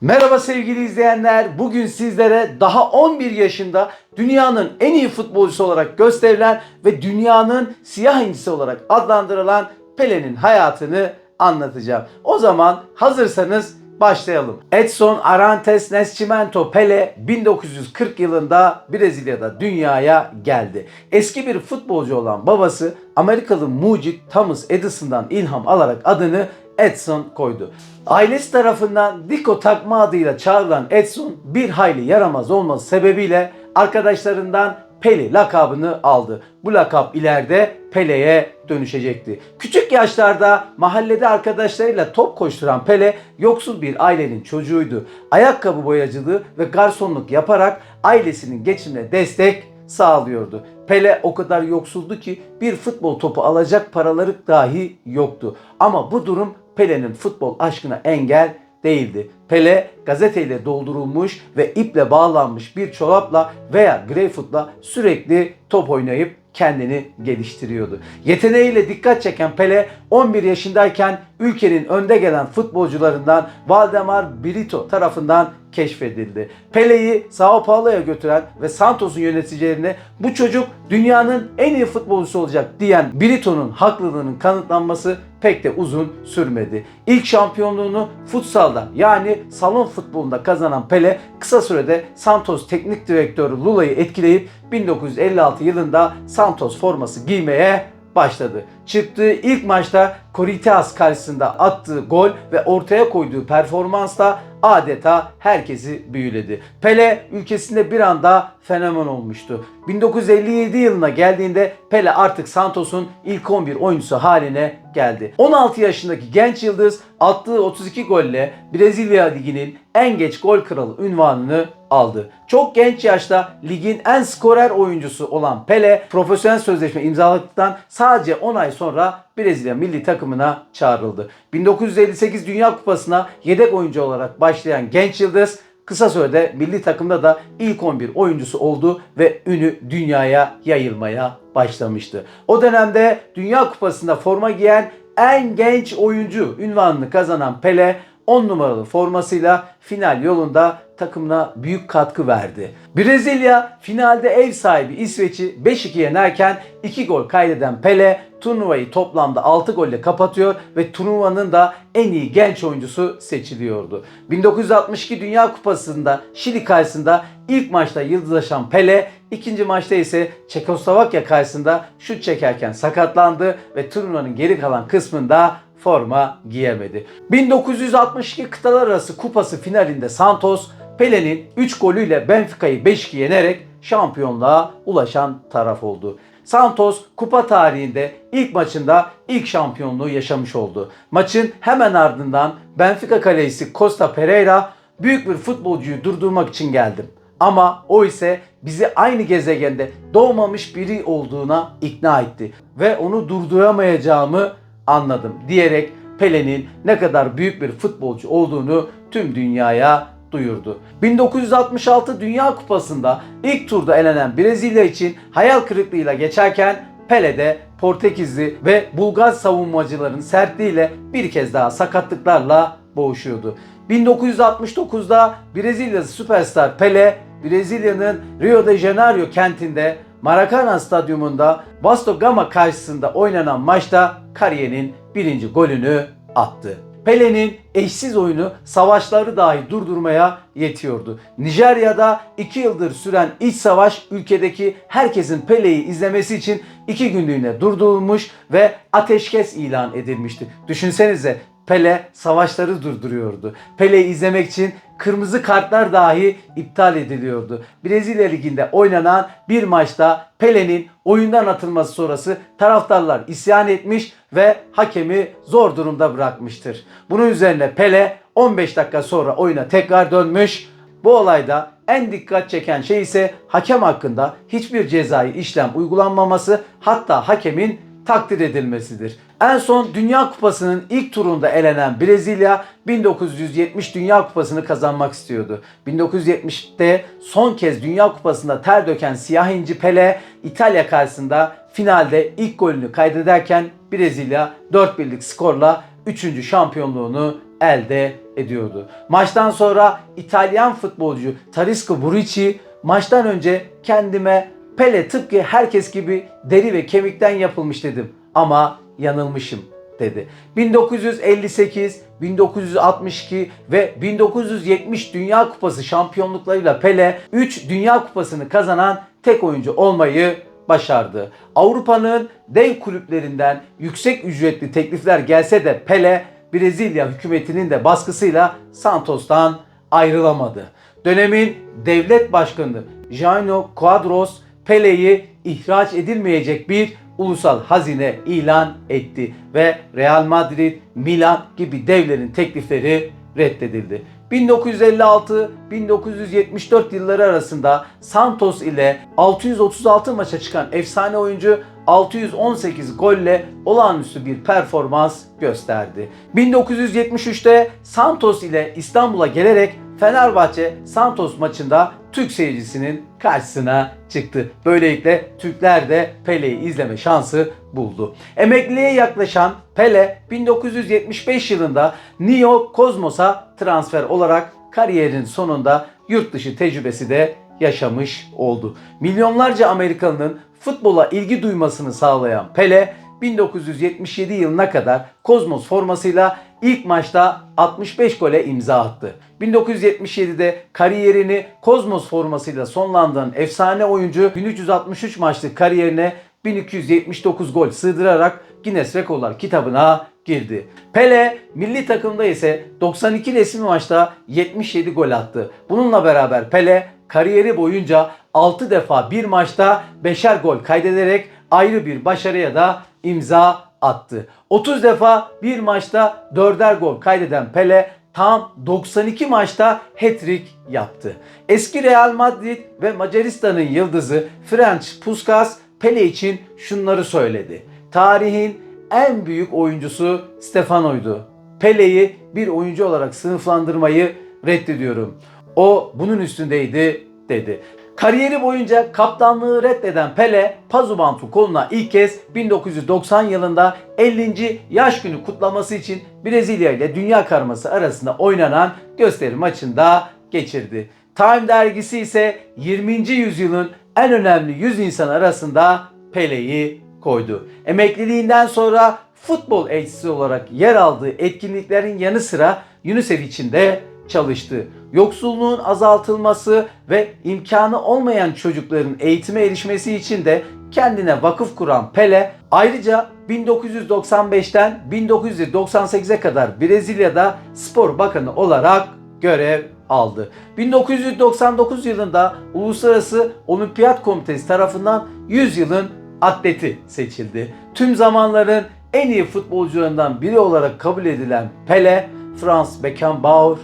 Merhaba sevgili izleyenler. Bugün sizlere daha 11 yaşında dünyanın en iyi futbolcusu olarak gösterilen ve dünyanın siyah incisi olarak adlandırılan Pele'nin hayatını anlatacağım. O zaman hazırsanız başlayalım. Edson Arantes Nascimento Pele 1940 yılında Brezilya'da dünyaya geldi. Eski bir futbolcu olan babası Amerikalı mucit Thomas Edison'dan ilham alarak adını Edson koydu. Ailesi tarafından Diko takma adıyla çağrılan Edson bir hayli yaramaz olması sebebiyle arkadaşlarından Pele lakabını aldı. Bu lakap ileride Pele'ye dönüşecekti. Küçük yaşlarda mahallede arkadaşlarıyla top koşturan Pele yoksul bir ailenin çocuğuydu. Ayakkabı boyacılığı ve garsonluk yaparak ailesinin geçimine destek sağlıyordu. Pele o kadar yoksuldu ki bir futbol topu alacak paraları dahi yoktu. Ama bu durum Pele'nin futbol aşkına engel değildi. Pele gazeteyle doldurulmuş ve iple bağlanmış bir çorapla veya greyfutla sürekli top oynayıp kendini geliştiriyordu. Yeteneğiyle dikkat çeken Pele 11 yaşındayken ülkenin önde gelen futbolcularından Valdemar Brito tarafından keşfedildi. Pele'yi Sao Paulo'ya götüren ve Santos'un yöneticilerine bu çocuk dünyanın en iyi futbolcusu olacak diyen Brito'nun haklılığının kanıtlanması pek de uzun sürmedi. İlk şampiyonluğunu futsalda yani salon futbolunda kazanan Pele kısa sürede Santos teknik direktörü Lula'yı etkileyip 1956 yılında Santos forması giymeye başladı. Çıktığı ilk maçta Corinthians karşısında attığı gol ve ortaya koyduğu performansla adeta herkesi büyüledi. Pele ülkesinde bir anda fenomen olmuştu. 1957 yılına geldiğinde Pele artık Santos'un ilk 11 oyuncusu haline geldi. 16 yaşındaki genç yıldız attığı 32 golle Brezilya Ligi'nin en geç gol kralı ünvanını aldı. Çok genç yaşta ligin en skorer oyuncusu olan Pele profesyonel sözleşme imzaladıktan sadece 10 ay sonra Brezilya milli takımına çağrıldı. 1958 Dünya Kupası'na yedek oyuncu olarak başlayan genç yıldız kısa sürede milli takımda da ilk 11 oyuncusu oldu ve ünü dünyaya yayılmaya başlamıştı. O dönemde Dünya Kupası'nda forma giyen en genç oyuncu ünvanını kazanan Pele 10 numaralı formasıyla final yolunda takımına büyük katkı verdi. Brezilya finalde ev sahibi İsveç'i 5-2 yenerken 2 gol kaydeden Pele turnuvayı toplamda 6 golle kapatıyor ve turnuvanın da en iyi genç oyuncusu seçiliyordu. 1962 Dünya Kupası'nda Şili karşısında ilk maçta yıldızlaşan Pele ikinci maçta ise Çekoslovakya karşısında şut çekerken sakatlandı ve turnuvanın geri kalan kısmında forma giyemedi. 1962 Kıtalar Arası Kupası finalinde Santos Pele'nin 3 golüyle Benfica'yı 5-2 yenerek şampiyonluğa ulaşan taraf oldu. Santos kupa tarihinde ilk maçında ilk şampiyonluğu yaşamış oldu. Maçın hemen ardından Benfica kalecisi Costa Pereira büyük bir futbolcuyu durdurmak için geldim. Ama o ise bizi aynı gezegende doğmamış biri olduğuna ikna etti ve onu durduramayacağımı anladım diyerek Pele'nin ne kadar büyük bir futbolcu olduğunu tüm dünyaya duyurdu. 1966 Dünya Kupası'nda ilk turda elenen Brezilya için hayal kırıklığıyla geçerken Pele de Portekizli ve Bulgar savunmacıların sertliğiyle bir kez daha sakatlıklarla boğuşuyordu. 1969'da Brezilyalı süperstar Pele, Brezilya'nın Rio de Janeiro kentinde Maracanã stadyumunda Vasco Gama karşısında oynanan maçta kariyerinin birinci golünü attı. Pele'nin eşsiz oyunu savaşları dahi durdurmaya yetiyordu. Nijerya'da 2 yıldır süren iç savaş ülkedeki herkesin Pele'yi izlemesi için 2 günlüğüne durdurulmuş ve ateşkes ilan edilmişti. Düşünsenize Pele savaşları durduruyordu. Pele'yi izlemek için kırmızı kartlar dahi iptal ediliyordu. Brezilya Ligi'nde oynanan bir maçta Pele'nin oyundan atılması sonrası taraftarlar isyan etmiş ve hakemi zor durumda bırakmıştır. Bunun üzerine Pele 15 dakika sonra oyuna tekrar dönmüş. Bu olayda en dikkat çeken şey ise hakem hakkında hiçbir cezai işlem uygulanmaması hatta hakemin takdir edilmesidir. En son Dünya Kupası'nın ilk turunda elenen Brezilya 1970 Dünya Kupası'nı kazanmak istiyordu. 1970'te son kez Dünya Kupası'nda ter döken siyah inci Pele İtalya karşısında finalde ilk golünü kaydederken Brezilya 4 birlik skorla 3. şampiyonluğunu elde ediyordu. Maçtan sonra İtalyan futbolcu Tarisco Burrici maçtan önce kendime Pele tıpkı herkes gibi deri ve kemikten yapılmış dedim ama yanılmışım dedi. 1958, 1962 ve 1970 Dünya Kupası şampiyonluklarıyla Pele 3 Dünya Kupası'nı kazanan tek oyuncu olmayı başardı. Avrupa'nın dev kulüplerinden yüksek ücretli teklifler gelse de Pele Brezilya hükümetinin de baskısıyla Santos'tan ayrılamadı. Dönemin devlet başkanı Jaino Quadros Pele'yi ihraç edilmeyecek bir ulusal hazine ilan etti ve Real Madrid, Milan gibi devlerin teklifleri reddedildi. 1956-1974 yılları arasında Santos ile 636 maça çıkan efsane oyuncu 618 golle olağanüstü bir performans gösterdi. 1973'te Santos ile İstanbul'a gelerek Fenerbahçe Santos maçında Türk seyircisinin karşısına çıktı. Böylelikle Türkler de Pele'yi izleme şansı buldu. Emekliliğe yaklaşan Pele 1975 yılında Neo Cosmos'a transfer olarak kariyerin sonunda yurt dışı tecrübesi de yaşamış oldu. Milyonlarca Amerikalının futbola ilgi duymasını sağlayan Pele 1977 yılına kadar Kozmos formasıyla ilk maçta 65 gole imza attı. 1977'de kariyerini Kozmos formasıyla sonlandıran efsane oyuncu 1363 maçlık kariyerine 1279 gol sığdırarak Guinness Rekorlar kitabına girdi. Pele milli takımda ise 92 resmi maçta 77 gol attı. Bununla beraber Pele kariyeri boyunca 6 defa bir maçta 5'er gol kaydederek ayrı bir başarıya da imza attı. 30 defa bir maçta 4'er gol kaydeden Pele tam 92 maçta hat-trick yaptı. Eski Real Madrid ve Macaristan'ın yıldızı Ferenc Puskas Pele için şunları söyledi. Tarihin en büyük oyuncusu Stefano'ydu. Pele'yi bir oyuncu olarak sınıflandırmayı reddediyorum. O bunun üstündeydi dedi. Kariyeri boyunca kaptanlığı reddeden Pele, Pazubantu koluna ilk kez 1990 yılında 50. yaş günü kutlaması için Brezilya ile Dünya Karması arasında oynanan gösteri maçında geçirdi. Time dergisi ise 20. yüzyılın en önemli 100 insan arasında Pele'yi koydu. Emekliliğinden sonra futbol elçisi olarak yer aldığı etkinliklerin yanı sıra UNICEF için de çalıştı. Yoksulluğun azaltılması ve imkanı olmayan çocukların eğitime erişmesi için de kendine vakıf kuran Pele ayrıca 1995'ten 1998'e kadar Brezilya'da spor bakanı olarak görev aldı. 1999 yılında Uluslararası Olimpiyat Komitesi tarafından 100 yılın atleti seçildi. Tüm zamanların en iyi futbolcularından biri olarak kabul edilen Pele, Franz Beckenbauer,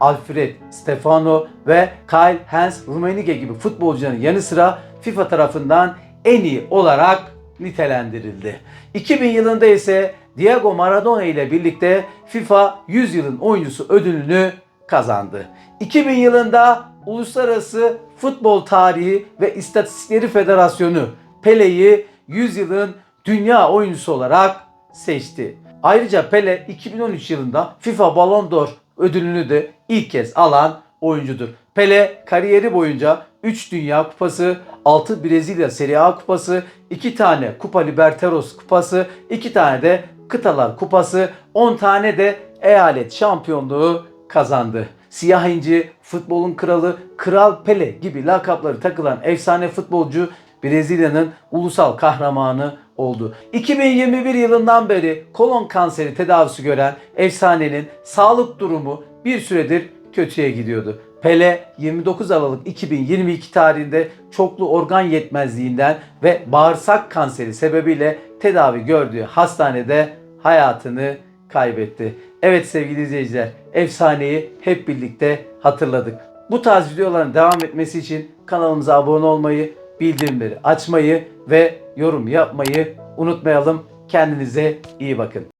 Alfred Stefano ve Kyle Hans Rummenigge gibi futbolcuların yanı sıra FIFA tarafından en iyi olarak nitelendirildi. 2000 yılında ise Diego Maradona ile birlikte FIFA 100 yılın oyuncusu ödülünü kazandı. 2000 yılında Uluslararası Futbol Tarihi ve İstatistikleri Federasyonu Pele'yi 100 yılın dünya oyuncusu olarak seçti. Ayrıca Pele 2013 yılında FIFA Ballon d'Or ödülünü de ilk kez alan oyuncudur. Pele kariyeri boyunca 3 Dünya Kupası, 6 Brezilya Serie A Kupası, 2 tane Kupa Libertadores Kupası, 2 tane de Kıtalar Kupası, 10 tane de eyalet şampiyonluğu kazandı. Siyah inci, futbolun kralı, Kral Pele gibi lakapları takılan efsane futbolcu Brezilya'nın ulusal kahramanı oldu. 2021 yılından beri kolon kanseri tedavisi gören efsanenin sağlık durumu bir süredir kötüye gidiyordu. Pele 29 Aralık 2022 tarihinde çoklu organ yetmezliğinden ve bağırsak kanseri sebebiyle tedavi gördüğü hastanede hayatını kaybetti. Evet sevgili izleyiciler, efsaneyi hep birlikte hatırladık. Bu tarz videoların devam etmesi için kanalımıza abone olmayı, bildirimleri açmayı ve yorum yapmayı unutmayalım. Kendinize iyi bakın.